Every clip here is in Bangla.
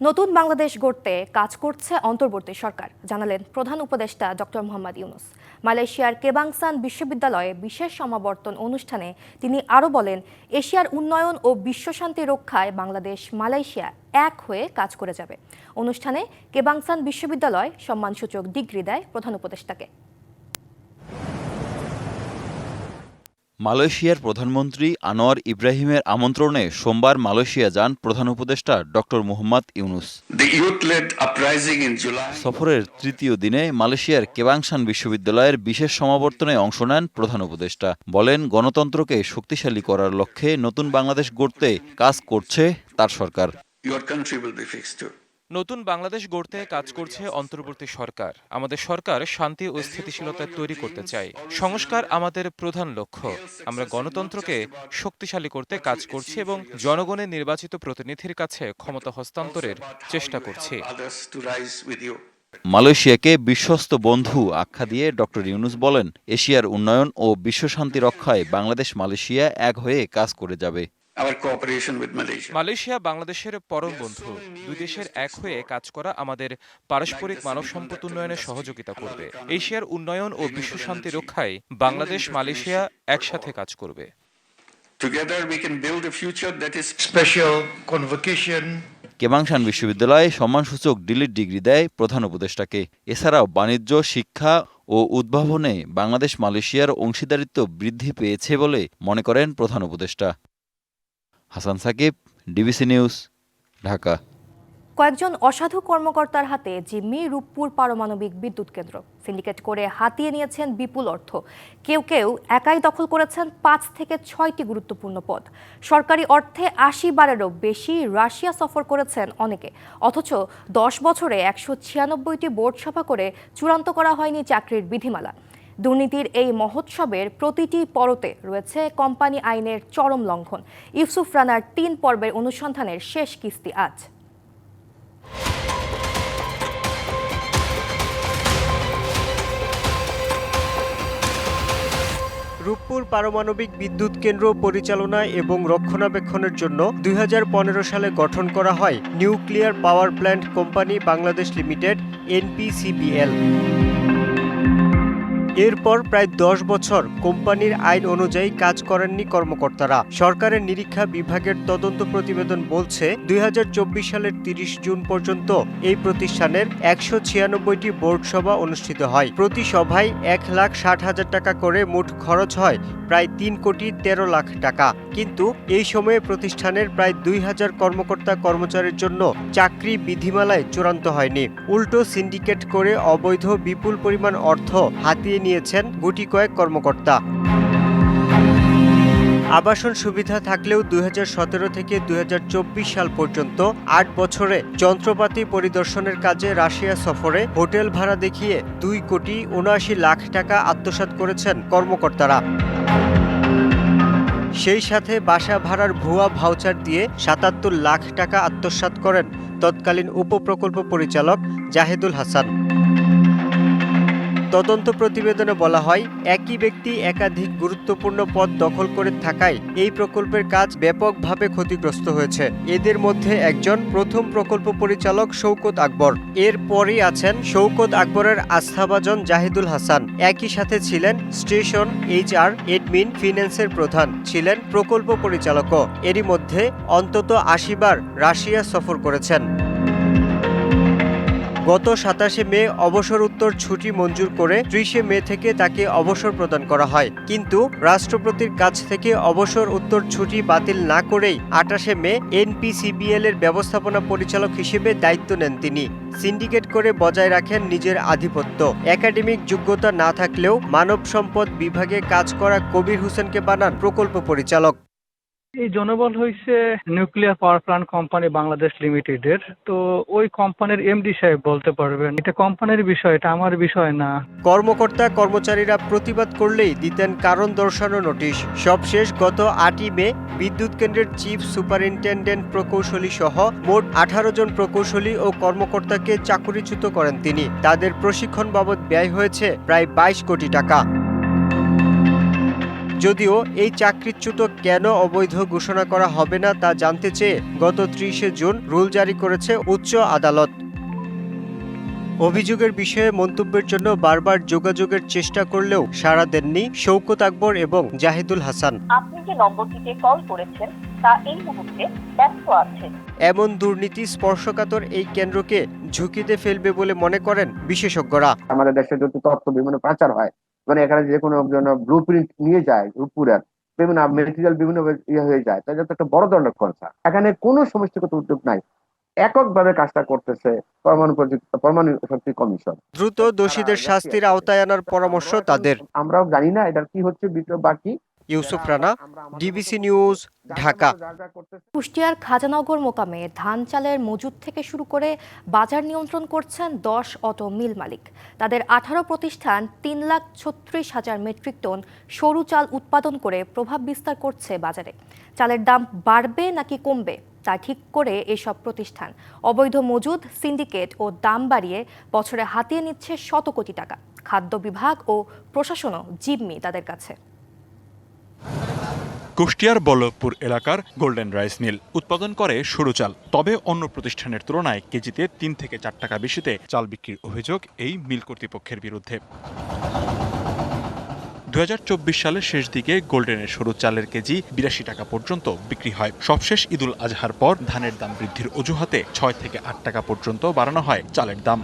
নতুন বাংলাদেশ গড়তে কাজ করছে অন্তর্বর্তী সরকার, জানালেন প্রধান উপদেষ্টা ডক্টর মোহাম্মদ ইউনুস। মালয়েশিয়ার কেবাংসান বিশ্ববিদ্যালয়ে বিশেষ সমাবর্তন অনুষ্ঠানে তিনি আরও বলেন, এশিয়ার উন্নয়ন ও বিশ্বশান্তি রক্ষায় বাংলাদেশ মালয়েশিয়া এক হয়ে কাজ করে যাবে। অনুষ্ঠানে কেবাংসান বিশ্ববিদ্যালয় সম্মানসূচক ডিগ্রি দেয় প্রধান উপদেষ্টাকে। মালয়েশিয়ার প্রধানমন্ত্রী আনোয়ার ইব্রাহিমের আমন্ত্রণে সোমবার মালয়েশিয়া যান প্রধান উপদেষ্টা ডক্টর মোহাম্মদ ইউনুস। সফরের তৃতীয় দিনে মালয়েশিয়ার কেবাংসান বিশ্ববিদ্যালয়ের বিশেষ সমাবর্তনে অংশ নেন প্রধান উপদেষ্টা। বলেন গণতন্ত্রকে শক্তিশালী করার লক্ষ্যে নতুন বাংলাদেশ গড়তে কাজ করছে তার সরকার। নতুন বাংলাদেশ গড়তে কাজ করছে অন্তর্বর্তী সরকার। আমাদের সরকার শান্তি ও স্থিতিশীলতা তৈরি করতে চাই সংস্কার আমাদের প্রধান লক্ষ্য। আমরা গণতন্ত্রকে শক্তিশালী করতে কাজ করছি এবং জনগণের নির্বাচিত প্রতিনিধির কাছে ক্ষমতা হস্তান্তরের চেষ্টা করছি. মালয়েশিয়াকে বিশ্বস্ত বন্ধু আখ্যা দিয়ে ডক্টর ইউনুস বলেন, এশিয়ার উন্নয়ন ও বিশ্বশান্তি রক্ষায় বাংলাদেশ মালয়েশিয়া এক হয়ে কাজ করে যাবে। Our cooperation with Malaysia. Malaysia বাংলাদেশের পরম বন্ধু। দুই দেশের এক হয়ে কাজ করা আমাদের পারস্পরিক মানব সম্পদ উন্নয়নে সহযোগিতা করবে। এশিয়ার উন্নয়ন ও বিশ্বশান্তি রক্ষায় বাংলাদেশ মালয়েশিয়া একসাথে কাজ করবে। Together we can build a future that is special convocation. কেবাংসান বিশ্ববিদ্যালয়ে সম্মানসূচক ডিলিট ডিগ্রি দেয় প্রধান উপদেষ্টাকে। এছাড়াও বাণিজ্য শিক্ষা ও উদ্ভাবনে বাংলাদেশ মালয়েশিয়ার অংশীদারিত্ব বৃদ্ধি পেয়েছে বলে মনে করেন প্রধান উপদেষ্টা। Hasan Sakib, DBC news, Dhaka. কয়েকজন অসাধু কর্মকর্তার হাতে জিম্মি রূপপুর পারমাণবিক বিদ্যুৎ কেন্দ্র। সিন্ডিকেট করে হাতিয়ে নিয়েছেন বিপুল অর্থ। কেউ কেউ একাই দখল করেছেন পাঁচ থেকে ছয়টি গুরুত্বপূর্ণ পদ। সরকারি অর্থে আশি বারেরও বেশি রাশিয়া সফর করেছেন অনেকে। অথচ দশ বছরে একশো ছিয়ানব্বইটি বোর্ড সভা করে চূড়ান্ত করা হয়নি চাকরির বিধিমালা। দুর্নীতির এই মহোৎসবের প্রতিটি পরতে রয়েছে কোম্পানি আইনের চরম লঙ্ঘন। ইউসুফ রানার তিন পর্বের অনুসন্ধানের শেষ কিস্তি আজ। রূপপুর পারমাণবিক বিদ্যুৎ কেন্দ্র পরিচালনা এবং রক্ষণাবেক্ষণের জন্য দু হাজার পনেরো সালে গঠন করা হয় nuclear power plant company Bangladesh limited, NPCBL. এরপর প্রায় দশ বছর কোম্পানির আইন অনুযায়ী কাজ করেননি কর্মকর্তারা। সরকারের নিরীক্ষা বিভাগের তদন্ত প্রতিবেদন বলছে, দুই হাজার চব্বিশ সালের তিরিশ জুন পর্যন্ত এই প্রতিষ্ঠানের একশো ছিয়ানব্বইটি বোর্ড সভা অনুষ্ঠিত হয়। প্রতি সভায় এক লাখ ষাট হাজার টাকা করে মোট খরচ হয়, প্রায় তিন কোটি তেরো লাখ টাকা। কিন্তু এই সময়ে প্রতিষ্ঠানের প্রায় দুই হাজার কর্মকর্তা কর্মচারীর জন্য চাকরি বিধিমালায় চূড়ান্ত হয়নি। উল্টো সিন্ডিকেট করে অবৈধ বিপুল পরিমাণ অর্থ হাতিয়ে নিয়েছেন গুটি কয়েক কর্মকর্তা। আবাসন সুবিধা থাকলেও দুই হাজার সতেরো থেকে দুই হাজার চব্বিশ সাল পর্যন্ত আট বছরে যন্ত্রপাতি পরিদর্শনের কাজে রাশিয়া সফরে হোটেল ভাড়া দেখিয়ে দুই কোটি উনআশি লাখ টাকা আত্মসাৎ করেছেন কর্মকর্তারা। সেই সাথে বাসা ভাড়ার ভুয়া ভাউচার দিয়ে সাতাত্তর লাখ টাকা আত্মসাৎ করেন তৎকালীন উপপ্রকল্প পরিচালক জাহেদুল হাসান। তদন্ত প্রতিবেদনে বলা হয়, একই ব্যক্তি একাধিক গুরুত্বপূর্ণ পদ দখল করে থাকায় এই প্রকল্পের কাজ ব্যাপকভাবে ক্ষতিগ্রস্ত হয়েছে। এদের মধ্যে একজন প্রথম প্রকল্প পরিচালক শৌকত আকবর। এর পরই আছেন শৌকত আকবরের আস্থাভাজন জাহিদুল হাসান। একই সাথে ছিলেন স্টেশন এইচআর এডমিন ফিন্যান্সের প্রধান। ছিলেন প্রকল্প পরিচালকও। এরই মধ্যে অন্তত আশি বার রাশিয়া সফর করেছেন। গত সাতাশে মে অবসর উত্তর ছুটি মঞ্জুর করে ত্রিশে মে থেকে তাকে অবসর প্রদান করা হয়। কিন্তু রাষ্ট্রপতির কাছ থেকে অবসর উত্তর ছুটি বাতিল না করেই আটাশে মে এনপিসিবিএল এর ব্যবস্থাপনা পরিচালক হিসেবে দায়িত্ব নেন তিনি। সিন্ডিকেট করে বজায় রাখেন নিজের আধিপত্য। একাডেমিক যোগ্যতা না থাকলেও মানব সম্পদ বিভাগে কাজ করা কবির হোসেনকে বানান প্রকল্প পরিচালক। এই জনবল হয়েছে nuclear power plant company Bangladesh লিমিটেডের তো ওই কোম্পানির এমডি সাহেব বলতে পারবেন, এটা কোম্পানির বিষয়, এটা আমার বিষয় না। কর্মকর্তা, কর্মচারীরা প্রতিবাদ করলেই দিতেন কারণ দর্শানো নোটিশ। সবশেষ গত আটই মে বিদ্যুৎ কেন্দ্রের চিফ সুপারিনটেন্ডেন্ট প্রকৌশলী সহ মোট আঠারো জন প্রকৌশলী ও কর্মকর্তাকে চাকুরিচ্যুত করেন তিনি। তাদের প্রশিক্ষণ বাবদ ব্যয় হয়েছে প্রায় বাইশ কোটি টাকা। যদিও এই চাকরিচ্যুত কেন অবৈধ ঘোষণা করা হবে না তা জানতে চেয়ে গত ত্রিশে জুন রুল জারি করেছে উচ্চ আদালত। অভিযোগের বিষয়ে মন্তব্যের জন্য বারবার যোগাযোগের চেষ্টা করলেও সাড়া দেননি শৌকত আকবর এবং জাহিদুল হাসান। আপনি যে নম্বরটিতে কল করেছেন তা এই মুহূর্তে ব্যস্ত আছে এমন দুর্নীতি স্পর্শকাতর এই কেন্দ্রকে ঝুঁকিতে ফেলবে বলে মনে করেন বিশেষজ্ঞরা। আমাদের দেশে যদি তথ্য বিভিন্ন পাচার হয় মানে এখানে যে কোনো ব্লু প্রিন্ট নিয়ে যায় রূপপুরের বিভিন্ন মেটেরিয়াল বিভিন্ন ইয়ে হয়ে যায় তাই যাতে একটা বড় ধরনের খরচা। এখানে কোনো সমষ্টিগত উদ্যোগ নাই। এককভাবে কাজটা করতেছে পরমাণু পরমাণু শক্তি কমিশন। দ্রুত দোষীদের শাস্তির আওতায় আনার পরামর্শ তাদের। আমরাও জানি না এটার কি হচ্ছে বাকি ইউসুফ রানা, ডিবিসি নিউজ, ঢাকা। কুষ্টিয়ার খাজানগর মোকামে ধান চালের মজুদ থেকে শুরু করে বাজার নিয়ন্ত্রণ করছেন দশ অটো মিল মালিক। তাদের আঠারো প্রতিষ্ঠান তিন লাখ ছত্রিশ হাজার মেট্রিক টন সরু চাল উৎপাদন করে প্রভাব বিস্তার করছে বাজারে। চালের দাম বাড়বে নাকি কমবে তা ঠিক করে এসব প্রতিষ্ঠান। অবৈধ মজুদ, সিন্ডিকেট ও দাম বাড়িয়ে বছরে হাতিয়ে নিচ্ছে শত কোটি টাকা। খাদ্য বিভাগ ও প্রশাসনও জিম্মি তাদের কাছে। কুষ্টিয়ার বল্লভপুর এলাকার গোল্ডেন রাইস মিল উৎপাদন করে সরু চাল। তবে অন্য প্রতিষ্ঠানের তুলনায় কেজিতে তিন থেকে চার টাকা বেশিতে চাল বিক্রির অভিযোগ এই মিল কর্তৃপক্ষের বিরুদ্ধে। দু হাজার চব্বিশ সালের শেষ দিকে গোল্ডেনের সরু চালের কেজি বিরাশি টাকা পর্যন্ত বিক্রি হয়। সবশেষ ঈদুল আজহার পর ধানের দাম বৃদ্ধির অজুহাতে ছয় থেকে আট টাকা পর্যন্ত বাড়ানো হয় চালের দাম।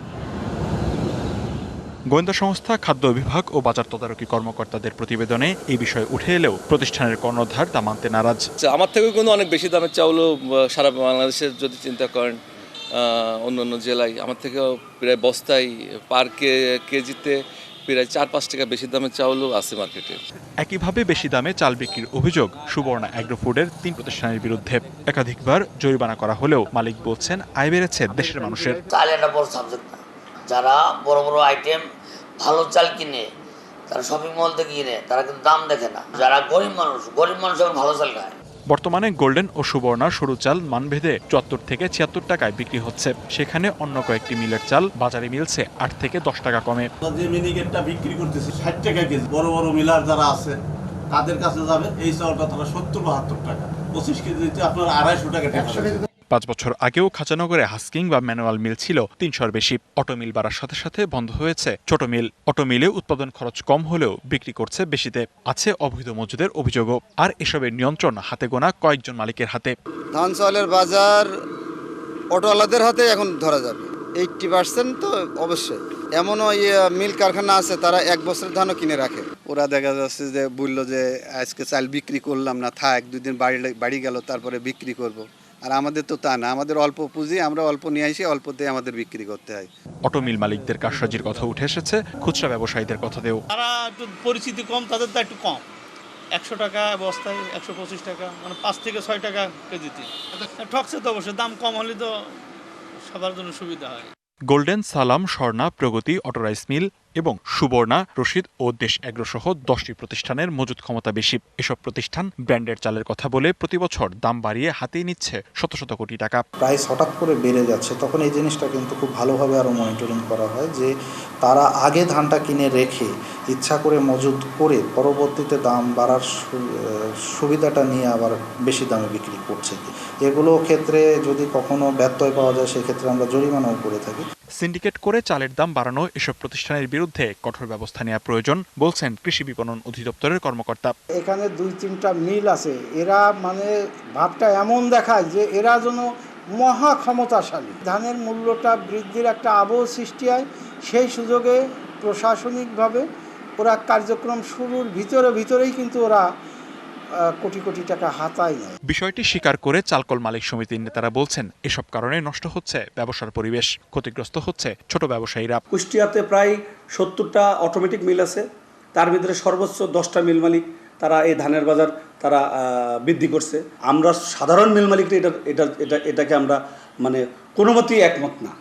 গোয়েন্দা সংস্থা খাদ্য বিভাগ ও বাজার তদারকি কর্মকর্তাদের প্রতিবেদনে এই বিষয়ে উঠে এলেও প্রতিষ্ঠানের কর্ণধার তা মানতে নারাজ। আচ্ছা, আমার থেকেও কিন্তু অনেক বেশি দামের চাউলও সারা বাংলাদেশের যদি চিন্তা করেন অন্য অন্য জেলায় আমার থেকেও প্রায় বস্তায় পার কে কেজিতে প্রায় চার পাঁচ টাকা বেশি দামের চাউলও আছে মার্কেটে। একইভাবে বেশি দামে চাল বিক্রির অভিযোগ সুবর্ণা অ্যাগ্রোফুডের তিন প্রতিষ্ঠানের বিরুদ্ধে। একাধিকবার জরিমানা করা হলেও মালিক বলছেন আয় বেড়েছে দেশের মানুষের। চাল যারা বড় বড় আইটেম ভালো চাল কিনে তারা শপিং মল থেকে কিনে তারা কিন্তু দাম দেখে না। যারা গরিব মানুষ গরিব মানুষ এখন ভালো চাল খায়। বর্তমানে গোল্ডেন ও সুবর্ণা সরু চাল মানভেদে চুয়াত্তর থেকে ছিয়াত্তর টাকায় বিক্রি হচ্ছে। সেখানে অন্য কয়েকটি মিলের চাল বাজারে মিলছে আট থেকে দশ টাকা কমে। যে মিনিকেটটা বিক্রি করতেছে ষাট টাকা কেজি। বড় বড় মিলার যারা আছে তাদের কাছে যাবে এই চাউলটা তারা সত্তর বাহাত্তর টাকা। পঁচিশ কেজিতে আপনার আড়াইশো টাকা টাকা পাঁচ বছর আগেও খাঁচানগরে হাস্কিং বা ম্যানুয়াল মিল ছিল তিনশোর বেশি অটো মিল বাড়ার সাথে সাথে বন্ধ হয়েছে। ছোট মিল অটো মিলে উৎপাদন খরচ কম হলেও বিক্রি করছে বেশিতে। আছে অবৈধ মজুদের অভিযোগও। আর এসবের নিয়ন্ত্রণ হাতে গোনা কয়েকজন মালিকের হাতে। ধান চাউলের বাজার অটোওয়ালাদের হাতে এখন ধরা যাবে। এইটটি পার্সেন্ট তো অবশ্যই। এমনও ইয়ে মিল কারখানা আছে তারা এক বছরের ধানও কিনে রাখে। ওরা দেখা যাচ্ছে যে বলল যে আজকে চাল বিক্রি করলাম না থাক দুদিন বাড়ি বাড়ি গেল তারপরে বিক্রি করব। আর আমাদের তো তা না আমাদের অল্প পুঁজি আমরা অল্প নিয়ে আসি অল্পতে আমাদের বিক্রি করতে হয়। অটো মিল মালিকদের কারসাজির কথা উঠে এসেছে খুচরা ব্যবসায়ীদের কথাতেও তারা একটু পরিচিতি কম তাদের তো একটু কম। একশো টাকা বস্তায় একশো পঁচিশ টাকা মানে পাঁচ থেকে ছয় টাকা কেজিতে। ঠকছে তো অবশ্যই দাম কম হলে তো সবার জন্য সুবিধা হয়। গোল্ডেন সালাম স্বর্ণা প্রগতি অটোরাইস মিল এবং সুবর্ণা রশিদ ও দেশ এগ্রো সহ দশটি প্রতিষ্ঠানের মজুদ ক্ষমতা বেশি। এসব প্রতিষ্ঠান ব্র্যান্ডের চালের কথা বলে প্রতি বছর দাম বাড়িয়ে হাতিয়ে নিচ্ছে শত শত কোটি টাকা। প্রাইস হঠাৎ করে বেড়ে যাচ্ছে তখন এই জিনিসটা কিন্তু খুব ভালোভাবে আরও মনিটরিং করা হয় যে তারা আগে ধানটা কিনে রেখে ইচ্ছা করে মজুদ করে পরবর্তীতে দাম বাড়ার সুবিধাটা নিয়ে আবার বেশি দামে বিক্রি করছে। এগুলো ক্ষেত্রে যদি কখনো ব্যত্যয় পাওয়া যায় সেক্ষেত্রে আমরা জরিমানাও করে থাকি। সিন্ডিকেট করে চালের দাম বাড়ানো এসব প্রতিষ্ঠানের বিরুদ্ধে কঠোর ব্যবস্থা নেওয়া প্রয়োজন, বলছেন কৃষি বিপণন অধিদপ্তরের কর্মকর্তা। এখানে দুই তিনটা মিল আছে। এরা মানে ভাবটা এমন দেখায় যে এরা যেন মহা ক্ষমতাশালী। ধানের মূল্যটা বৃদ্ধির একটা আবহ সৃষ্টি হয়। সেই সুযোগে প্রশাসনিকভাবে ওরা কার্যক্রম শুরুর ভিতরে ভিতরেই কিন্তু ওরা কোটি কোটি টাকা হাতায় নেয়। বিষয়টি স্বীকার করে চালকল মালিক সমিতির নেতারা বলছেন এসব কারণে নষ্ট হচ্ছে ব্যবসার পরিবেশ ক্ষতিগ্রস্ত হচ্ছে ছোট ব্যবসায়ীরা। কুষ্টিয়াতে প্রায় সত্তরটা অটোমেটিক মিল আছে। তার ভিতরে সর্বোচ্চ দশটা মিল মালিক তারা এই ধানের বাজার তারা বৃদ্ধি করছে। আমরা সাধারণ মিল মালিকরা এটা এটা এটা এটাকে আমরা মানে কোনোমতেই একমত না।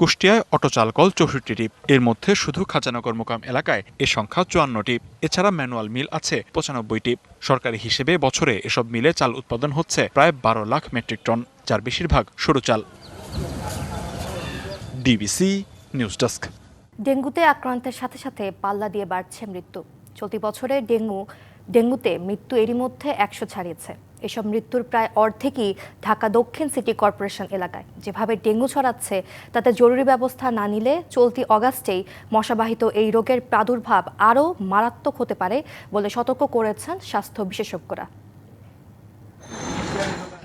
কুষ্টিয়ায় অটো চালকল চৌষট্টিটি এর মধ্যে শুধু খাজানগর মোকাম এলাকায় এ সংখ্যা চুয়ান্ন চুয়ান্নটি এছাড়া ম্যানুয়াল মিল আছে পঁচানব্বই পঁচানব্বইটি সরকারি হিসেবে বছরে এসব মিলে চাল উৎপাদন হচ্ছে প্রায় বারো লাখ মেট্রিক টন, যার বেশিরভাগ সরু চাল। DBC news desk. ডেঙ্গুতে আক্রান্তের সাথে সাথে পাল্লা দিয়ে বাড়ছে মৃত্যু। চলতি বছরে ডেঙ্গু, ডেঙ্গুতে মৃত্যু এরই মধ্যে একশো ছাড়িয়েছে। এসব মৃত্যুর প্রায় অর্ধেকই ঢাকা দক্ষিণ সিটি কর্পোরেশন এলাকায়। যেভাবে ডেঙ্গু ছড়াচ্ছে, তাতে জরুরি ব্যবস্থা না নিলে চলতি অগাস্টেই মশাবাহিত এই রোগের প্রাদুর্ভাব আরও মারাত্মক হতে পারে বলে সতর্ক করেছেন স্বাস্থ্য বিশেষজ্ঞরা।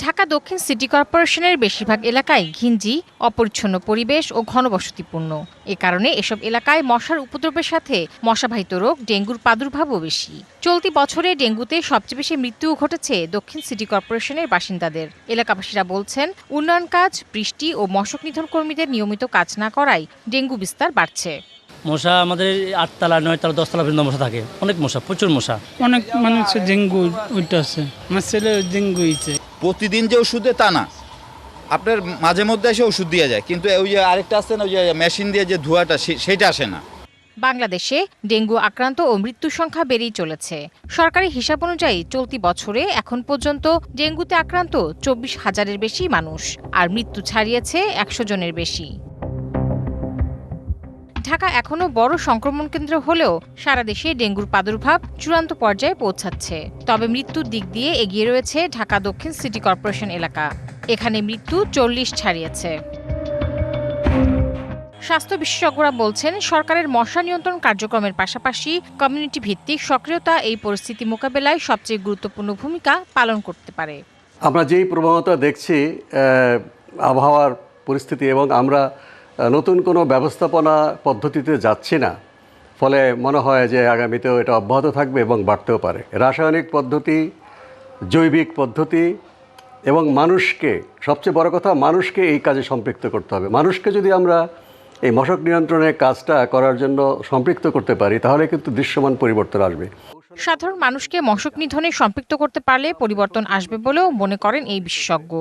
ঢাকা দক্ষিণ সিটি কর্পোরেশনের বেশিরভাগ এলাকায় ঘিঞ্জি অপরিচ্ছন্ন পরিবেশ ও ঘনবসতিপূর্ণ। এ কারণে এসব এলাকায় মশার উপদ্রবের সাথে মশাবাহিত রোগ ডেঙ্গুর প্রাদুর্ভাবও বেশি। চলতি বছরে ডেঙ্গুতে সবচেয়ে বেশি মৃত্যুও ঘটেছে দক্ষিণ সিটি কর্পোরেশনের বাসিন্দাদের। এলাকাবাসীরা বলছেন উন্নয়ন কাজ বৃষ্টি ও মশক নিধন কর্মীদের নিয়মিত কাজ না করায় ডেঙ্গু বিস্তার বাড়ছে। মশা আমাদের আটতলা নয়তলা দশতলা পর্যন্ত মশা থাকে। অনেক মশা প্রচুর মশা। অনেক মানুষের ডেঙ্গু ওইটা আছে। আমার ছেলে ডেঙ্গু হয়েছে প্রতিদিন যে ওষুধ দেয় তা না। আপনার মাঝে মধ্যে এসে ওষুধ দিয়ে যায়, কিন্তু ওই যে আরেকটা আছে না, ওই যে মেশিন দিয়ে যে ধোয়াটা সেটা আসে না। বাংলাদেশে ডেঙ্গু আক্রান্ত ও মৃত্যু সংখ্যা বেড়েই চলেছে। সরকারি হিসাব অনুযায়ী চলতি বছরে এখন পর্যন্ত ডেঙ্গুতে আক্রান্ত চব্বিশ হাজারের বেশি মানুষ, আর মৃত্যু ছাড়িয়েছে একশো জনের বেশি। ঢাকা এখনও বড় সংক্রমণ কেন্দ্র হলেও সারা দেশে ডেঙ্গুর প্রাদুর্ভাব চূড়ান্ত পর্যায়ে পৌঁছাচ্ছে। তবে মৃত্যুর দিক দিয়ে এগিয়ে রয়েছে ঢাকা দক্ষিণ সিটি কর্পোরেশন এলাকা। এখানে মৃত্যু চল্লিশ ছাড়িয়েছে। স্বাস্থ্য বিশেষজ্ঞরা বলছেন, সরকারের মশা নিয়ন্ত্রণ কার্যক্রমের পাশাপাশি কমিউনিটি ভিত্তিক সক্রিয়তা এই পরিস্থিতি মোকাবেলায় সবচেয়ে গুরুত্বপূর্ণ ভূমিকা পালন করতে পারে। আমরা যেই প্রবণতা দেখছি আবহাওয়ার পরিস্থিতি এবং আমরা নতুন কোনো ব্যবস্থাপনা পদ্ধতিতে যাচ্ছি না। ফলে মনে হয় যে আগামীতেও এটা অব্যাহত থাকবে এবং বাড়তেও পারে। রাসায়নিক পদ্ধতি জৈবিক পদ্ধতি এবং মানুষকে সবচেয়ে বড় কথা মানুষকে এই কাজে সম্পৃক্ত করতে হবে। মানুষকে যদি আমরা এই মশক নিয়ন্ত্রণের কাজটা করার জন্য সম্পৃক্ত করতে পারি তাহলে কিন্তু দৃশ্যমান পরিবর্তন আসবে। সাধারণ মানুষকে মশক নিধনে সম্পৃক্ত করতে পারলে পরিবর্তন আসবে বলেও মনে করেন এই বিশেষজ্ঞ।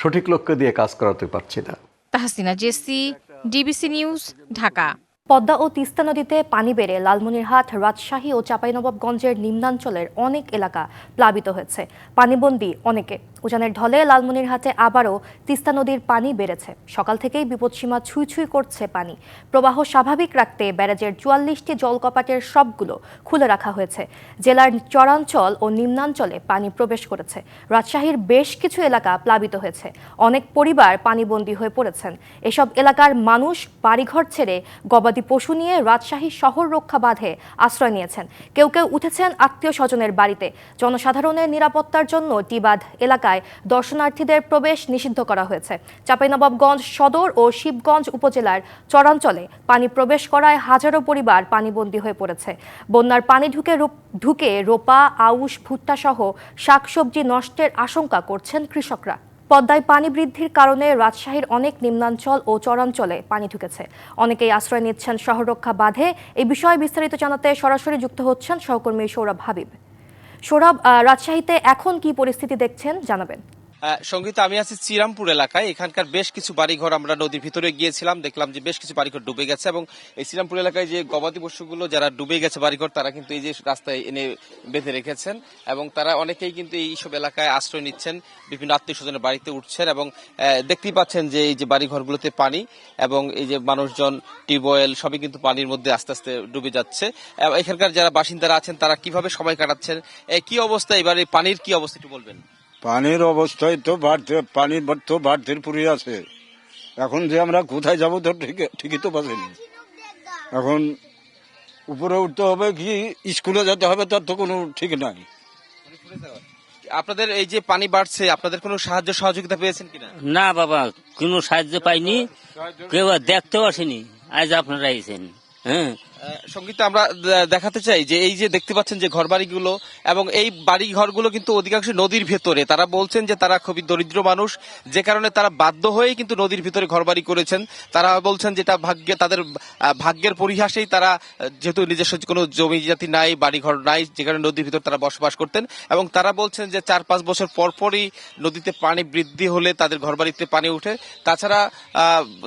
সঠিক লক্ষ্য দিয়ে কাজ করাতে পারছি না। Tahsina Jessy DBC news, Dhaka. পদ্মা ও তিস্তা নদীতে পানি বেড়ে লালমনিরহাট, রাজশাহী ও চাপাইনবাবগঞ্জের নিম্নাঞ্চলের অনেক এলাকা প্লাবিত হয়েছে। পানিবন্দী অনেকে উজানের ঢলে লালমনির লালমনিরহাটে আবারও তিস্তা নদীর পানি বেড়েছে। সকাল থেকেই বিপদসীমা ছুঁই ছুঁই করছে পানি। প্রবাহ স্বাভাবিক রাখতে ব্যারাজের চুয়াল্লিশটি জলকপাটের সবগুলো খুলে রাখা হয়েছে। জেলার চরাঞ্চল ও নিম্নাঞ্চলে পানি প্রবেশ করেছে। রাজশাহীর বেশ কিছু এলাকা প্লাবিত হয়েছে। অনেক পরিবার পানিবন্দী হয়ে পড়েছেন। এসব এলাকার মানুষ বাড়িঘর ছেড়ে গবাদি পশু নিয়ে রাজশাহী শহর রক্ষা বাঁধে আশ্রয় নিয়েছেন। কেউ কেউ উঠেছেন আত্মীয় স্বজনের বাড়িতে। জনসাধারণের নিরাপত্তার জন্য টিবাদ এলাকায় দর্শনার্থীদের প্রবেশ নিষিদ্ধ করা হয়েছে। চাঁপাইনবাবগঞ্জ সদর ও শিবগঞ্জ উপজেলার চরাঞ্চলে পানি প্রবেশ করায় হাজারো পরিবার পানিবন্দী হয়ে পড়েছে। বন্যার পানি ঢুকে ঢুকে রোপা, আউশ ভুট্টা সহ শাকসবজি নষ্টের আশঙ্কা করছেন কৃষকরা। পদ্মায় পানি বৃদ্ধির কারণে রাজশাহীর অনেক নিম্নাঞ্চল ও চরাঞ্চলে পানি ঢুকেছে। অনেকেই আশ্রয় নিচ্ছেন শহররক্ষা বাঁধে। এই বিষয়ে বিস্তারিত জানাতে সরাসরি যুক্ত হচ্ছেন সহকর্মী সৌরভ হাবিব। সৌরভ রাজশাহীতে এখন কি পরিস্থিতি দেখছেন জানাবেন। সংগীত, আমি আছি শ্রীরামপুর এলাকায়। এখানকার বেশ কিছু বাড়িঘর আমরা নদীর ভিতরে গিয়েছিলাম, দেখলাম যে বেশ কিছু বাড়িঘর ডুবে গেছে এবং এই শ্রীরামপুর এলাকায় যে গবাদি পশুগুলো যারা ডুবে গেছে বাড়িঘর, তারা কিন্তু এই যে রাস্তায় এনে বেঁধে রেখেছেন এবং তারা অনেকেই কিন্তু এইসব এলাকায় আশ্রয় নিচ্ছেন, বিভিন্ন আত্মীয় স্বজনের বাড়িতে উঠছেন এবং দেখতেই পাচ্ছেন যে এই যে বাড়িঘরগুলোতে পানি এবং এই যে মানুষজন, টিউবওয়েল সবই কিন্তু পানির মধ্যে আস্তে আস্তে ডুবে যাচ্ছে। এখানকার যারা বাসিন্দারা আছেন, তারা কীভাবে সময় কাটাচ্ছেন? কি অবস্থা? এবার এই পানির কি অবস্থা একটু বলবেন। পানির অবস্থায় তো বাড়তে পানি তো বাড়তির পুরি আছে। এখন যে আমরা কোথায় যাব তো ঠিক ঠিকই তো পাচ্ছিনি এখন উপরে উঠতে হবে কি স্কুলে যেতে হবে তার তো কোনো ঠিক নাই। আপনাদের এই যে পানি বাড়ছে আপনাদের কোনো সাহায্য সহযোগিতা পেয়েছেন কিনা? না বাবা কোনো সাহায্য পাইনি। কেউ আর দেখতেও আসেনি। আজ আপনারা এসেছেন হ্যাঁ? সংগীত আমরা দেখাতে চাই যে এই যে দেখতে পাচ্ছেন যে ঘর বাড়িগুলো এবং এই বাড়ি ঘরগুলো কিন্তু অধিকাংশ নদীর ভেতরে। তারা বলছেন যে তারা খুবই দরিদ্র মানুষ, যে কারণে তারা বাধ্য হয়েই কিন্তু নদীর ভিতরে ঘর বাড়ি করেছেন। তারা বলছেন যেটা ভাগ্যে, তাদের ভাগ্যের পরিহাসেই তারা যেহেতু নিজস্ব কোনো জমি জাতি নাই বাড়ি ঘর নাই, যে কারণে নদীর ভিতর তারা বসবাস করতেন। এবং তারা বলছেন যে চার পাঁচ বছর পরপরই নদীতে পানি বৃদ্ধি হলে তাদের ঘর বাড়িতে পানি উঠে। তাছাড়া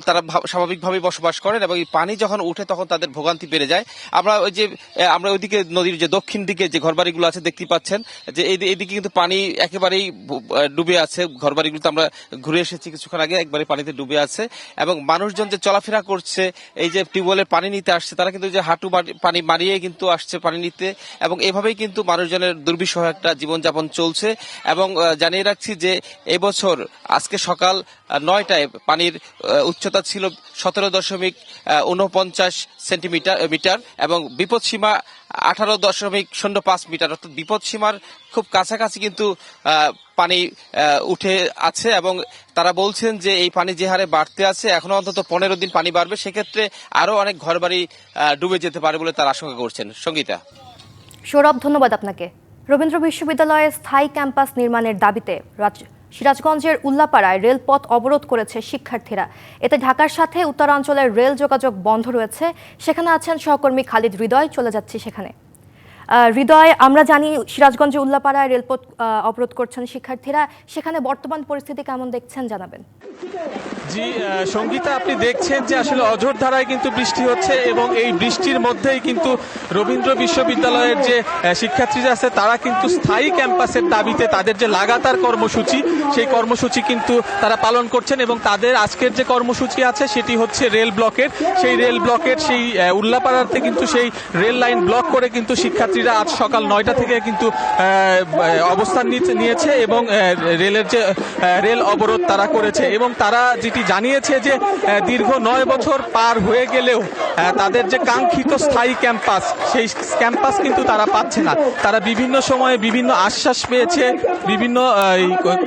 তারা স্বাভাবিকভাবেই বসবাস করেন এবং এই পানি যখন উঠে তখন তাদের ভোগান্তি বেড়ে যায়। আমরা ওই যে আমরা ওইদিকে নদীর যে দক্ষিণ দিকে যে ঘরবাড়িগুলো আছে দেখতে পাচ্ছেন, যে এই, এইদিকে কিন্তু পানি একেবারেই ডুবে আছে। ঘরবাড়িগুলোতে আমরা ঘুরে এসেছি কিছুক্ষণ আগে, একবারে পানিতে ডুবে আছে। এবং মানুষজন যে চলাফেরা করছে, এই যে টিউবওয়েলের পানি নিতে আসছে, তারা কিন্তু যে হাঁটু পানি মারিয়ে কিন্তু আসছে পানি নিতে। এবং এভাবেই কিন্তু মানুষজনের দুর্বিষহ একটা জীবনযাপন চলছে। এবং জানিয়ে রাখছি যে এবছর আজকে সকাল নয়টায় পানির উচ্চতা ছিল সতেরো দশমিক উনপঞ্চাশ সেন্টিমিটার মিটার এবং বিপদসীমা আঠারো দশমিক শূন্য পাঁচ মিটার, অর্থাৎ বিপদসীমার খুব কাছাকাছি কিন্তু পানি উঠে আছে এবং তারা বলছেন যে এই পানি যে হারে বাড়তে আছে, এখনও অন্তত পনেরো দিন পানি বাড়বে, সেক্ষেত্রে আরও অনেক ঘরবাড়ি ডুবে যেতে পারে বলে তারা আশঙ্কা করছেন। সঙ্গীতা। সৌরভ, ধন্যবাদ আপনাকে। রবীন্দ্র বিশ্ববিদ্যালয়ে স্থায়ী ক্যাম্পাস নির্মাণের দাবিতে সিরাজগঞ্জের উল্লাপাড়ায় রেলপথ অবরোধ করেছে শিক্ষার্থীরা। এতে ঢাকার সাথে উত্তরাঞ্চলের রেল যোগাযোগ বন্ধ রয়েছে। সেখানে আছেন সহকর্মী খালিদ হৃদয়। চলে যাচ্ছি সেখানে। হৃদয়, আমরা জানি সিরাজগঞ্জে উল্লাপাড়ায় রেলপথ অবরোধ করছেন শিক্ষার্থীরা। সেখানে বর্তমান পরিস্থিতি কেমন দেখছেন, জানাবেন। জি সঙ্গীতা, আপনি দেখছেন যে আসলে অঝোর ধারায় কিন্তু বৃষ্টি হচ্ছে এবং এই বৃষ্টির মধ্যেই কিন্তু রবীন্দ্র বিশ্ববিদ্যালয়ের যে শিক্ষার্থীরা আছে, তারা কিন্তু স্থায়ী ক্যাম্পাসের দাবিতে তাদের যে লাগাতার কর্মসূচি, সেই কর্মসূচি কিন্তু তারা পালন করছেন এবং তাদের আজকের যে কর্মসূচি আছে, সেটি হচ্ছে রেল ব্লকের। সেই রেল ব্লকের, সেই উল্লাপাড়াতে কিন্তু সেই রেল লাইন ব্লক করে কিন্তু শিক্ষার্থীরা আজ সকাল নয়টা থেকে কিন্তু অবস্থান নিয়েছে এবং রেলের যে রেল অবরোধ তারা করেছে এবং তারা যেটি জানিয়েছে যে দীর্ঘ নয় বছর পার হয়ে গেলেও তাদের যে কাঙ্ক্ষিত স্থায়ী ক্যাম্পাস, সেই ক্যাম্পাস কিন্তু তারা পাচ্ছে না। তারা বিভিন্ন সময়ে বিভিন্ন আশ্বাস পেয়েছে, বিভিন্ন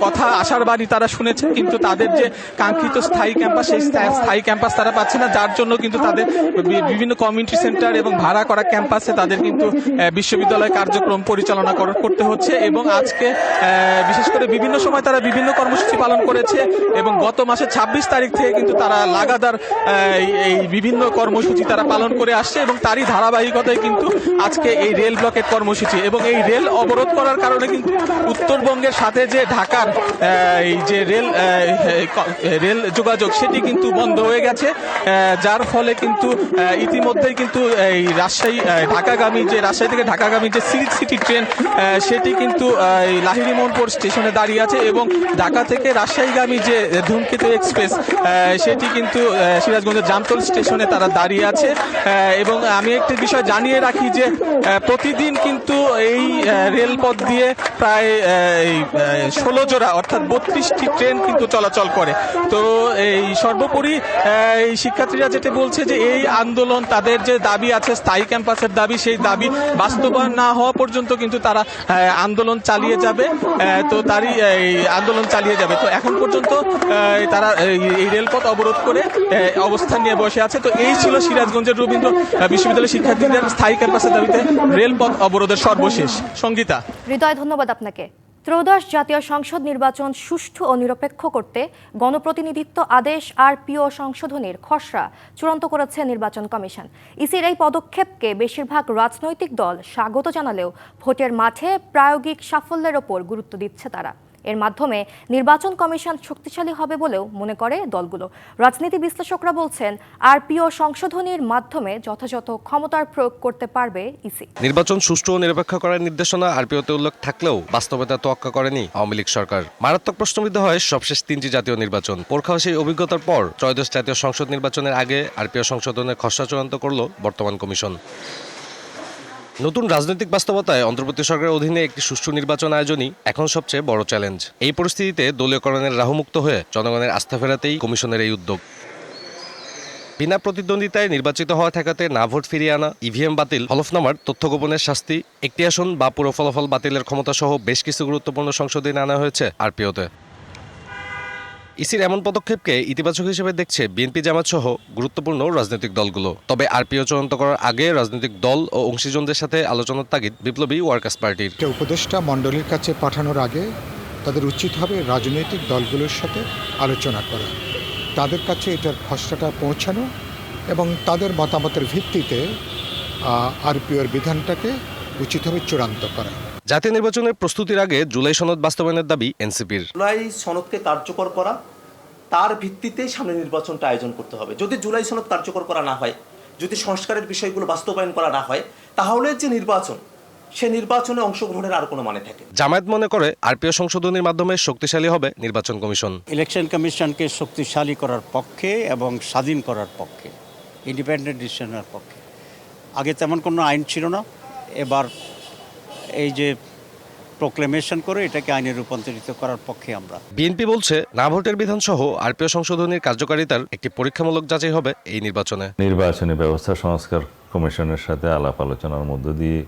কথা আশার বাণী তারা শুনেছে, কিন্তু তাদের যে কাঙ্ক্ষিত স্থায়ী ক্যাম্পাস, সেই স্থায়ী- ক্যাম্পাস তারা পাচ্ছে না। যার জন্য কিন্তু তাদের বিভিন্ন কমিউনিটি সেন্টার এবং ভাড়া করা ক্যাম্পাসে তাদের কিন্তু বিশ্ববিদ্যালয় কার্যক্রম পরিচালনা কর- করতে হচ্ছে এবং আজকে বিশেষ করে বিভিন্ন সময় তারা বিভিন্ন কর্মসূচি পালন করেছে এবং গত মাসে ছাব্বিশ তারিখ থেকে কিন্তু তারা লাগাতার এই- বিভিন্ন কর্মসূচি তারা পালন করে আসছে এবং তারই ধারাবাহিকতায় কিন্তু আজকে এই রেল ব্লকের কর্মসূচি এবং এই রেল অবরোধ করার কারণে কিন্তু উত্তরবঙ্গের সাথে যে ঢাকার এই যে রেল রেল যোগাযোগ সেটি কিন্তু বন্ধ হয়ে গেছে যার ফলে কিন্তু ইতিমধ্যেই কিন্তু এই রাজশাহী ঢাকাগামী যে রাজশাহী থেকে ঢাকাগামী যে সিল্ক সিটি ট্রেন সেটি কিন্তু লাহিড়ি মোহনপুর স্টেশনে দাঁড়িয়ে আছে এবং ঢাকা থেকে রাজশাহীগামী যে ধূমকেতু এক্সপ্রেস সেটি কিন্তু সিরাজগঞ্জের জামতল স্টেশনে তারা দাঁড়িয়ে আছে। এবং আমি একটি বিষয় জানিয়ে রাখি যে প্রতিদিন কিন্তু এই রেলপথ দিয়ে প্রায় ষোলো জোড়া অর্থাৎ বত্রিশটি ট্রেন কিন্তু চলাচল করে। তো এই সর্বোপরি এই শিক্ষার্থীরা যেটা বলছে যে, এই আন্দোলন তাদের যে দাবি আছে, স্থায়ী ক্যাম্পাসের দাবি, সেই দাবি বাস্তবায়ন না হওয়া পর্যন্ত কিন্তু তারা আন্দোলন চালিয়ে যাবে। তো তারই আন্দোলন চালিয়ে যাবে। তো এখন পর্যন্ত তারা, এই- রেলপথ অবরোধ করে অবস্থান নিয়ে বসে আছে। তো এই ছিল সিরাজগঞ্জের রবীন্দ্র বিশ্ববিদ্যালয় বিশ্ববিদ্যালয়ের শিক্ষার্থীদের স্থায়ী ক্যাম্পাসের দাবিতে রেলপথ অবরোধের সর্বশেষ। সঙ্গীতা। হৃদয়, ধন্যবাদ আপনাকে। ত্রয়োদশ জাতীয় সংসদ নির্বাচন সুষ্ঠু ও নিরপেক্ষ করতে গণপ্রতিনিধিত্ব আদেশ আর পিও সংশোধনের খসড়া চূড়ান্ত করেছে নির্বাচন কমিশন। ইসির এই পদক্ষেপকে বেশিরভাগ রাজনৈতিক দল স্বাগত জানালেও ভোটের মাঠে প্রায়োগিক সাফল্যের ওপর গুরুত্ব দিচ্ছে তারা। এর মাধ্যমে নির্বাচন কমিশন শক্তিশালী হবে বলেও মনে করে দলগুলো। রাজনীতি বিশ্লেষকরা বলছেন, আরপিও সংশোধনীর মাধ্যমে যথাযথ ক্ষমতার প্রয়োগ করতে পারবে ইসি। নির্বাচন সুষ্ঠু ও নিরপেক্ষ করার নির্দেশনা আরপিওতে উল্লেখ থাকলেও বাস্তবতা তোয়াক্কা করেনি আওয়ামী লীগ সরকার। মারাত্মক প্রশ্নবিদ্ধ হয় সবশেষ তিনটি জাতীয় নির্বাচন। পরীক্ষা সেই অভিজ্ঞতার পর ত্রয়োদশ জাতীয় সংসদ নির্বাচনের আগে আরপিও সংশোধনের খসড়া চূড়ান্ত করল বর্তমান কমিশন। নতুন রাজনৈতিক বাস্তবতায় অন্তর্বর্তী সরকারের অধীনে একটি সুষ্ঠু নির্বাচন আয়োজনই এখন সবচেয়ে বড় চ্যালেঞ্জ। এই পরিস্থিতিতে দলীয়করণের রাহুমুক্ত হয়ে জনগণের আস্থা ফেরাতেই কমিশনের এই উদ্যোগ। বিনা প্রতিদ্বন্দ্বিতায় নির্বাচিত হওয়া ঠেকাতে না ভোট ফিরিয়ে আনা, ইভিএম বাতিল, হলফনামার, তথ্য গোপনের শাস্তি, একটি আসন বা পুরো ফলাফল বাতিলের ক্ষমতা সহ বেশ কিছু গুরুত্বপূর্ণ সংশোধনী আনা হয়েছে আরপিওতে। ইসির এমন পদক্ষেপকে ইতিবাচক হিসেবে দেখছে বিএনপি জামাত সহ গুরুত্বপূর্ণ রাজনৈতিক দলগুলো। তবে আরপিও চূড়ান্ত করার আগে রাজনৈতিক দল ও অংশীজনদের সাথে আলোচনার তাগিদ বিপ্লবী ওয়ার্কার্স পার্টির। উপদেষ্টা মণ্ডলীর কাছে পাঠানোর আগে তাদের উচিত হবে রাজনৈতিক দলগুলোর সাথে আলোচনা করা। তাদের কাছে এটার খসড়াটা পৌঁছানো এবং তাদের মতামতের ভিত্তিতে আরপিওর বিধানটাকে উচিত হবে চূড়ান্ত করা। জাতীয় নির্বাচনের প্রস্তুতির আগে জুলাই সনদ বাস্তবায়নের দাবি এনসিপির। জুলাই সনদকে কার্যকর করা তার ভিত্তিতে সামনে নির্বাচনটা আয়োজন করতে হবে। যদি জুলাই সনদ কার্যকর করা না হয় যদি সংস্কারের বিষয়গুলো বাস্তবায়ন করা না হয় তাহলে যে নির্বাচন সে নির্বাচনে অংশগ্রহণের আর কোনো মানে থাকে। জামায়াত মনে করে আরপিও সংশোধনীর মাধ্যমে শক্তিশালী হবে নির্বাচন কমিশন। ইলেকশন কমিশনকে শক্তিশালী করার পক্ষে এবং স্বাধীন করার পক্ষে ইন্ডিপেন্ডেন্ট ডিসিশনের পক্ষে। আগে তেমন কোনো আইন ছিল না। এবার এই যে প্রোক্লেমেশন করে এটাকে আইনে রূপান্তরিত করার পক্ষে আমরা। বিএনপি বলছে না ভোটের বিধান সহ আরপিও সংশোধনীর কার্যকারিতার একটি পরীক্ষামূলক যাচাই হবে এই নির্বাচনে। নির্বাচনী ব্যবস্থা সংস্কার কমিশনের সাথে আলাপ আলোচনার মধ্য দিয়ে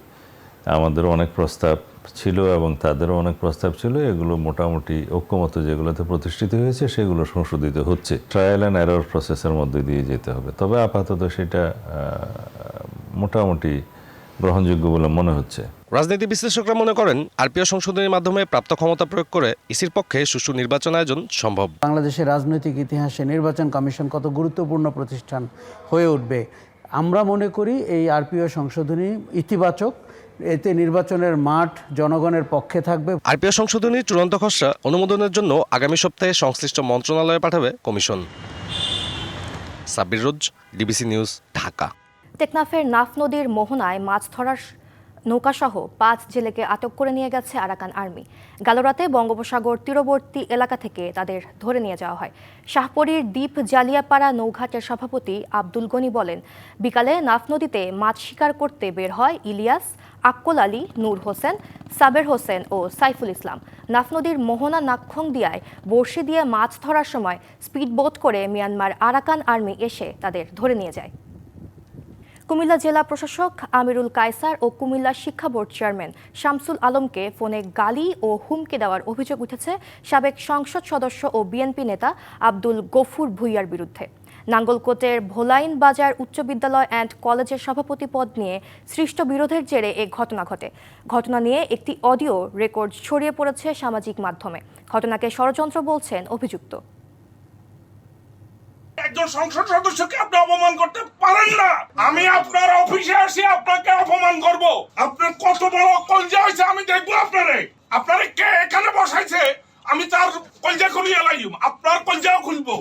আমাদের অনেক প্রস্তাব ছিল এবং তাদেরও অনেক প্রস্তাব ছিল। এগুলো মোটামুটি ঐক্যমত যেগুলোতে প্রতিষ্ঠিত হয়েছে সেগুলো সংশোধিত হচ্ছে। ট্রায়াল অ্যান্ড এরর প্রসেসের মধ্যে দিয়ে যেতে হবে। তবে আপাতত সেটা মোটামুটি গ্রহণযোগ্য বলে মনে হচ্ছে। রাজনীতি বিশ্লেষকরা মনে করেন আরপিও সংশোধনীর মাধ্যমে প্রাপ্ত ক্ষমতা প্রয়োগ করে ইসির পক্ষে সুষ্ঠু নির্বাচন আয়োজন সম্ভব। বাংলাদেশের রাজনৈতিক ইতিহাসে নির্বাচন কমিশন কত গুরুত্বপূর্ণ প্রতিষ্ঠান হয়ে উঠবে। আমরা মনে করি এই আরপিও সংশোধনী ইতিবাচক। এতে নির্বাচনের মাঠ জনগণের পক্ষে থাকবে। আরপিও সংশোধনীর চূড়ান্ত খসড়া অনুমোদনের জন্য আগামী সপ্তাহে সংশ্লিষ্ট মন্ত্রণালয়ে পাঠাবে commission. Sabbir Rose DBC news Dhaka. টেকনাফের নাফ নদীর মোহনায় মাছ ধরার নৌকাসহ পাঁচ জেলেকে আটক করে নিয়ে গেছে আরাকান আর্মি। গালরাতে বঙ্গোপসাগর তীরবর্তী এলাকা থেকে তাদের ধরে নিয়ে যাওয়া হয়। শাহপরীর দ্বীপ জালিয়াপাড়া নৌঘাটের সভাপতি আব্দুল গনি বলেন, বিকালে নাফ নদীতে মাছ শিকার করতে বের হয় ইলিয়াস, আক্কল আলী, নূর হোসেন, সাবের হোসেন ও সাইফুল ইসলাম। নাফ নদীর মোহনা নাক্ষং দিয়ায় বড়শি দিয়ে মাছ ধরার সময় স্পিড বোট করে মিয়ানমার আরাকান আর্মি এসে তাদের ধরে নিয়ে যায়। কুমিল্লা জেলা প্রশাসক আমিরুল কায়সার ও কুমিল্লা শিক্ষা বোর্ড চেয়ারম্যান শামসুল আলমকে ফোনে গালি ও হুমকি দেওয়ার অভিযোগ উঠেছে সাবেক সংসদ সদস্য ও বিএনপি নেতা আব্দুল গফুর ভুইয়ার বিরুদ্ধে। নাঙ্গলকোটের ভোলাইন বাজার উচ্চ বিদ্যালয় অ্যান্ড কলেজের সভাপতি পদ নিয়ে সৃষ্ট বিরোধের জেরে এ ঘটনা ঘটে। ঘটনা নিয়ে একটি অডিও রেকর্ড ছড়িয়ে পড়েছে সামাজিক মাধ্যমে। ঘটনাকে ষড়যন্ত্র বলছেন অভিযুক্ত। একজন সংসদ সদস্যকে আপনি অপমান করতে পারেন না। আমি আপনার অফিসে আসি আপনাকে অপমান করব। আপনার কত বড় কলজা হয়েছে আমি দেখব আপনারে। আপনারে কে এখানে বসাইছে? আমি তার কলজা খুলিয়ে লাইম আপনার কলজাও খুলবো।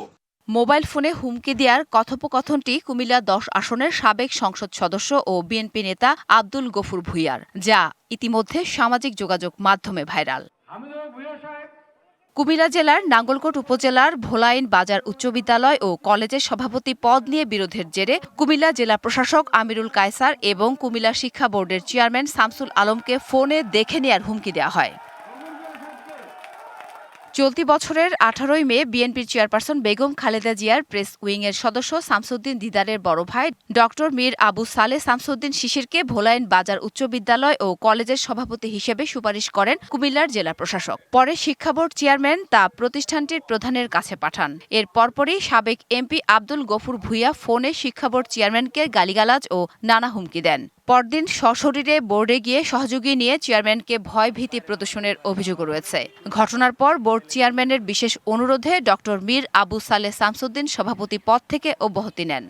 মোবাইল ফোনে হুমকি দেওয়ার কথোপকথনটি কুমিল্লা দশ আসনের সাবেক সংসদ সদস্য ও বিএনপি নেতা আব্দুল গফুর ভুইয়ার যা ইতিমধ্যে সামাজিক যোগাযোগ মাধ্যমে ভাইরাল। কুমিল্লা জেলার নাঙ্গলকোট উপজেলার ভোলাইন বাজার উচ্চ বিদ্যালয় ও কলেজের সভাপতি পদ নিয়ে বিরোধের জেরে কুমিল্লা জেলা প্রশাসক আমিরুল কায়সার এবং কুমিল্লা শিক্ষা বোর্ডের চেয়ারম্যান শামসুল আলমকে ফোনে দেখে নেয়ার হুমকি দেওয়া হয়। চলতি বছরের আঠারোই মে বিএনপির চেয়ারপারসন বেগম খালেদা জিয়ার প্রেস উইংয়ের সদস্য শামসুদ্দিন দিদারের বড় ভাই ডক্টর মীর আবু সালে শামসুদ্দিন শিশিরকে ভোলাইন বাজার উচ্চ বিদ্যালয় ও কলেজের সভাপতি হিসেবে সুপারিশ করেন কুমিল্লার জেলা প্রশাসক। পরে শিক্ষা বোর্ড চেয়ারম্যান তা প্রতিষ্ঠানটির প্রধানের কাছে পাঠান। এর পরপরই সাবেক এমপি আব্দুল গফুর ভুইয়া ফোনে শিক্ষা বোর্ড চেয়ারম্যানকে গালিগালাজ ও নানা হুমকি দেন। পরদিন সশরীরে বোর্ডে গিয়ে সহযোগী নিয়ে চেয়ারম্যানকে ভয় ভীতি প্রদর্শনের অভিযোগ রয়েছে। ঘটনার পর বোর্ড চেয়ারম্যানের বিশেষ অনুরোধে ডক্টর মীর আবু সালে শামসুদ্দিন সভাপতি পদ থেকে অব্যাহতি নেন।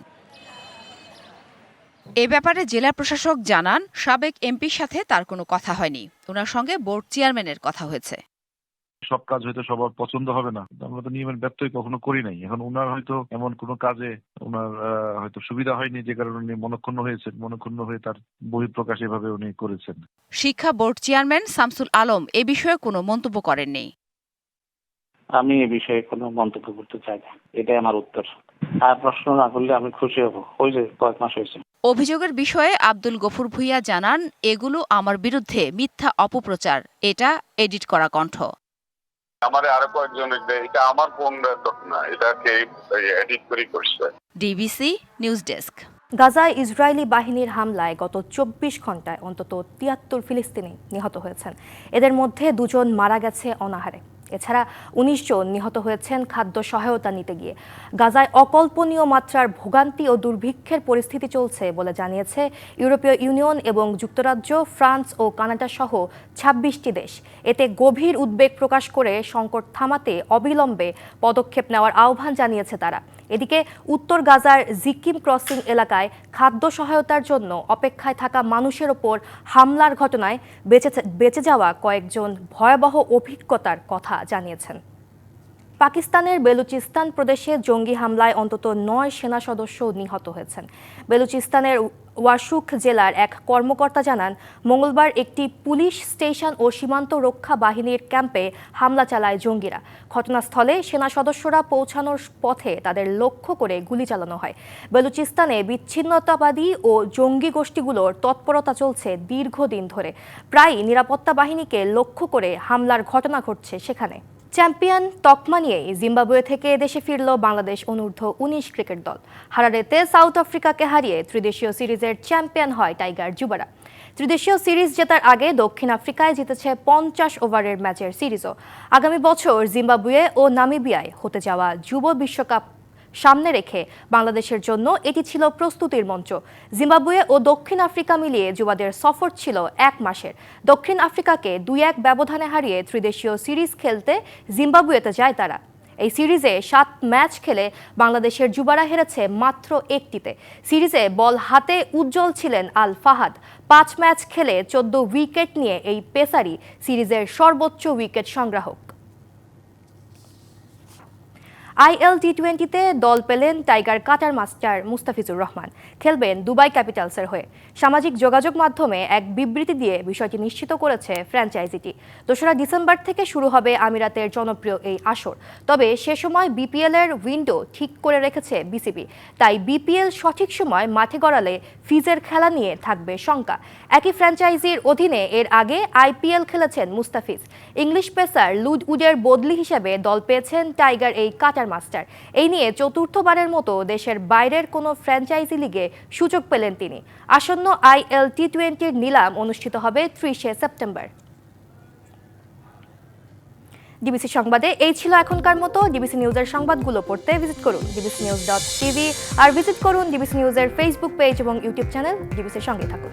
এ ব্যাপারে জেলা প্রশাসক জানান, সাবেক এমপির সাথে তার কোনো কথা হয়নি। ওনার সঙ্গে বোর্ড চেয়ারম্যানের কথা হয়েছে। সব কাজ হয়তো সবার পছন্দ হবে না। আমরা তো নিয়মের ব্যত্যয় কখনো করি নাই। এখন উনার হয়তো এমন কোনো কাজে ওনার হয়তো সুবিধা হয়নি যে কারণে উনি মনক্ষুণ্ণ হয়েছেন। মনক্ষুণ্ণ হয়ে তার বহিঃপ্রকাশ এভাবে উনি করেছেন। শিক্ষা বোর্ড চেয়ারম্যান শামসুল আলম এ বিষয়ে কোনো মন্তব্য করেননি। আমি এ বিষয়ে কোনো মন্তব্য করতে চাই না। এটাই আমার উত্তর। আর প্রশ্ন না করলে আমি খুশি হব। ওই যে কয়েক মাস হয়েছে। অভিযোগের বিষয়ে আব্দুল গফুর ভুইয়া জানান এগুলো আমার বিরুদ্ধে মিথ্যা অপপ্রচার। এটা এডিট করা কণ্ঠ। আমার আরও কয়েকজন এটা আমার ফোন না এটাকে এডিট করে করছে। ডিবিসি নিউজ ডেস্ক গাজায় ইসরায়েলি বাহিনীর হামলায় গত চব্বিশ ঘন্টায় অন্তত তিয়াত্তর ফিলিস্তিনি নিহত হয়েছেন। এদের মধ্যে দুজন মারা গেছে অনাহারে। এছাড়া উনিশ জন নিহত হয়েছেন খাদ্য সহায়তা নিতে গিয়ে। গাজায় অকল্পনীয় মাত্রার ভোগান্তি ও দুর্ভিক্ষের পরিস্থিতি চলছে বলে জানিয়েছে ইউরোপীয় ইউনিয়ন এবং যুক্তরাজ্য, ফ্রান্স ও কানাডা সহ ছাব্বিশটি দেশ। এতে গভীর উদ্বেগ প্রকাশ করে সংকট থামাতে অবিলম্বে পদক্ষেপ নেওয়ার আহ্বান জানিয়েছে তারা। এদিকে উত্তর গাজার জিকিম ক্রসিং এলাকায় খাদ্য সহায়তার জন্য অপেক্ষায় থাকা মানুষের ওপর হামলার ঘটনায় বেঁচে বেঁচে যাওয়া কয়েকজন ভয়াবহ অভিজ্ঞতার কথা জানিয়েছেন। পাকিস্তানের বেলুচিস্তান প্রদেশে জঙ্গি হামলায় অন্তত নয় সেনা সদস্য নিহত হয়েছেন। বেলুচিস্তানের ওয়াসুক জেলার এক কর্মকর্তা জানান, মঙ্গলবার একটি পুলিশ স্টেশন ও সীমান্ত রক্ষা বাহিনীর ক্যাম্পে হামলা চালায় জঙ্গিরা। ঘটনাস্থলে সেনা সদস্যরা পৌঁছানোর পথে তাদের লক্ষ্য করে গুলি চালানো হয়। বেলুচিস্তানে বিচ্ছিন্নতাবাদী ও জঙ্গি গোষ্ঠীগুলোর তৎপরতা চলছে দীর্ঘদিন ধরে। প্রায় নিরাপত্তা বাহিনীকে লক্ষ্য করে হামলার ঘটনা ঘটছে সেখানে। চ্যাম্পিয়ন তকমা নিয়েই জিম্বাবুয়ে থেকে দেশে ফিরল বাংলাদেশ অনূর্ধ্ব উনিশ ক্রিকেট দল। হারারেতে সাউথ আফ্রিকাকে হারিয়ে ত্রিদেশীয় সিরিজের চ্যাম্পিয়ন হয় টাইগার যুবারা। ত্রিদেশীয় সিরিজ জেতার আগে দক্ষিণ আফ্রিকায় জিতেছে পঞ্চাশ ওভারের ম্যাচের সিরিজও। আগামী বছর জিম্বাবুয়ে ও নামিবিয়ায় হতে যাওয়া যুব বিশ্বকাপ সামনে রেখে বাংলাদেশের জন্য এটি ছিল প্রস্তুতির মঞ্চ। জিম্বাবুয়ে ও দক্ষিণ আফ্রিকা মিলিয়ে যুবাদের সফর ছিল এক মাসের। দক্ষিণ আফ্রিকাকে দুই এক ব্যবধানে হারিয়ে ত্রিদেশীয় সিরিজ খেলতে জিম্বাবুয়েতে যায় তারা। এই সিরিজে সাত ম্যাচ খেলে বাংলাদেশের যুবারা হেরেছে মাত্র একটিতে। সিরিজে বল হাতে উজ্জ্বল ছিলেন আল ফাহাদ। পাঁচ ম্যাচ খেলে চোদ্দ উইকেট নিয়ে এই পেসারি সিরিজের সর্বোচ্চ উইকেট সংগ্রাহক। আইএল টি টোয়েন্টিতে দল পেলেন tiger cutter master Mustafizur Rahman. খেলবেন দুবাই ক্যাপিটালসের হয়ে। সামাজিক যোগাযোগ মাধ্যমে এক বিবৃতি দিয়ে বিষয়টি নিশ্চিত করেছে ফ্র্যাঞ্চাইজিটি। দোসরা ডিসেম্বর থেকে শুরু হবে আমিরাতের জনপ্রিয় এই আসর। তবে সে সময় বিপিএল এর উইন্ডো ঠিক করে রেখেছে বিসিবি। তাই বিপিএল সঠিক সময় মাঠে গড়ালে ফিজের খেলা নিয়ে থাকবে শঙ্কা। একই ফ্র্যাঞ্চাইজির অধীনে এর আগে আইপিএল খেলেছেন মুস্তাফিজ। ইংলিশ পেসার লুড উডের বদলি হিসেবে দল পেয়েছেন টাইগার এই কাটার মাস্টার। এই নিয়ে চতুর্থবারের মতো দেশের বাইরের কোনো ফ্র্যাঞ্চাইজি লিগে সুযোগ পেলেন তিনি। আসন্ন আইএল টি টোয়েন্টির নিলাম অনুষ্ঠিত হবে ত্রিশে সেপ্টেম্বর। ডিবিসি সংবাদে এই ছিল এখনকার মতো। ডিবিসি নিউজের সংবাদগুলো পড়তে ভিজিট করুন ডিবিসি নিউজ ডট টিভি আর ভিজিট করুন ডিবিসি নিউজের ফেসবুক পেজ এবং ইউটিউব চ্যানেল ডিবিসির সঙ্গে থাকুন।